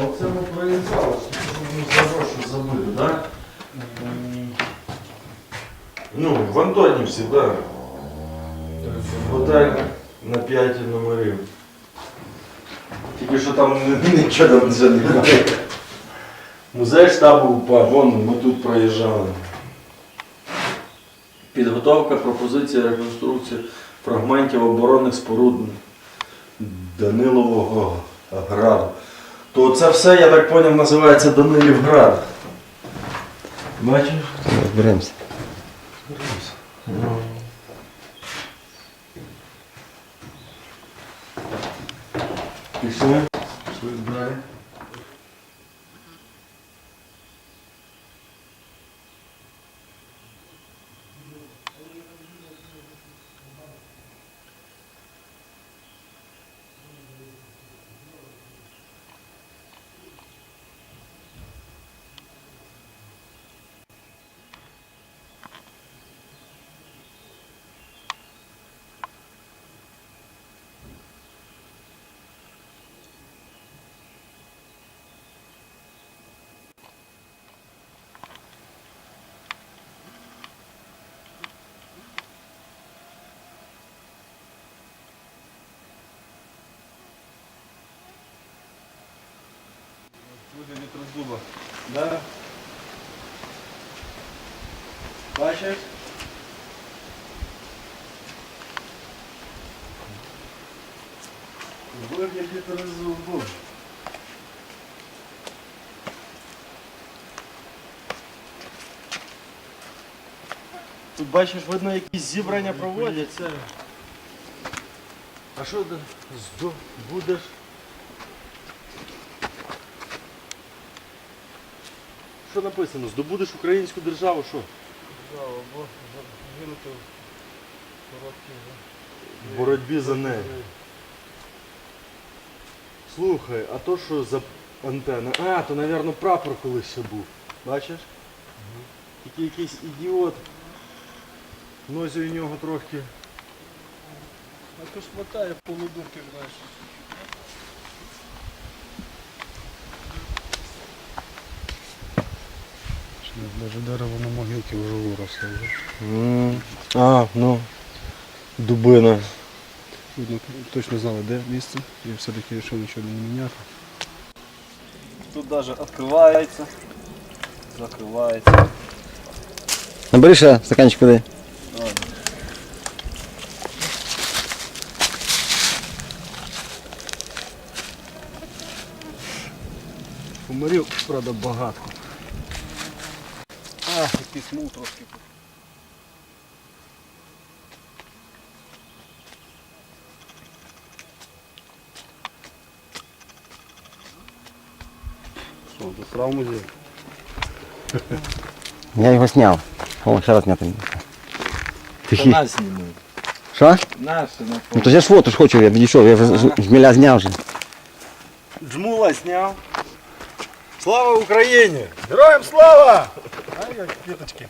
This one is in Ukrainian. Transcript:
А оце ми проїжджали, що ми за гроші забили, так? Ну, в Антонівці, так. Хватає на п'яті номерів. Тільки що там нічого там вже немає. Музей штабу УПА, вон ми тут проїжджали. Підготовка, пропозиція, реконструкція фрагментів оборонних споруд Данилового граду. То це все, я так зрозумів, називається Данилівград. Бачиш? Розберемося. Пішли. Пішли далі. Буде вітрозуба. Да. Бачиш? Вигляді тризубу. Тут бачиш, видно, якісь зібрання проводяться. А що будеш? Що написано? Здобудеш українську державу, що? Держава, або загинути в короткій В боротьбі за неї. Слухай, а то що за антенна? А, то, мабуть, прапор колись ще був. Бачиш? Тільки якийсь ідіот. Нозі у нього трохи. А то ж хватає полудурки, знаєш. Даже дерево на могилці вже виросло. М, А, ну. Дубина. Видно, точно знали, де місце, і все-таки вирішив нічого не міняти. Тут навіть відкривається, закривається. Набери ще стаканчик води. Комарів, правда, багато. А, якийсь мул трошки. Що, досрав музей? Я його зняв. О, ще раз зняти. Тихі. Нас знімають. Що? Наші на Ну то я ж фото ж хочу, я підійшов, я вже з- з хмеля зняв вже. Джмула зняв. Слава Україні! Героям слава! А, як квіточки.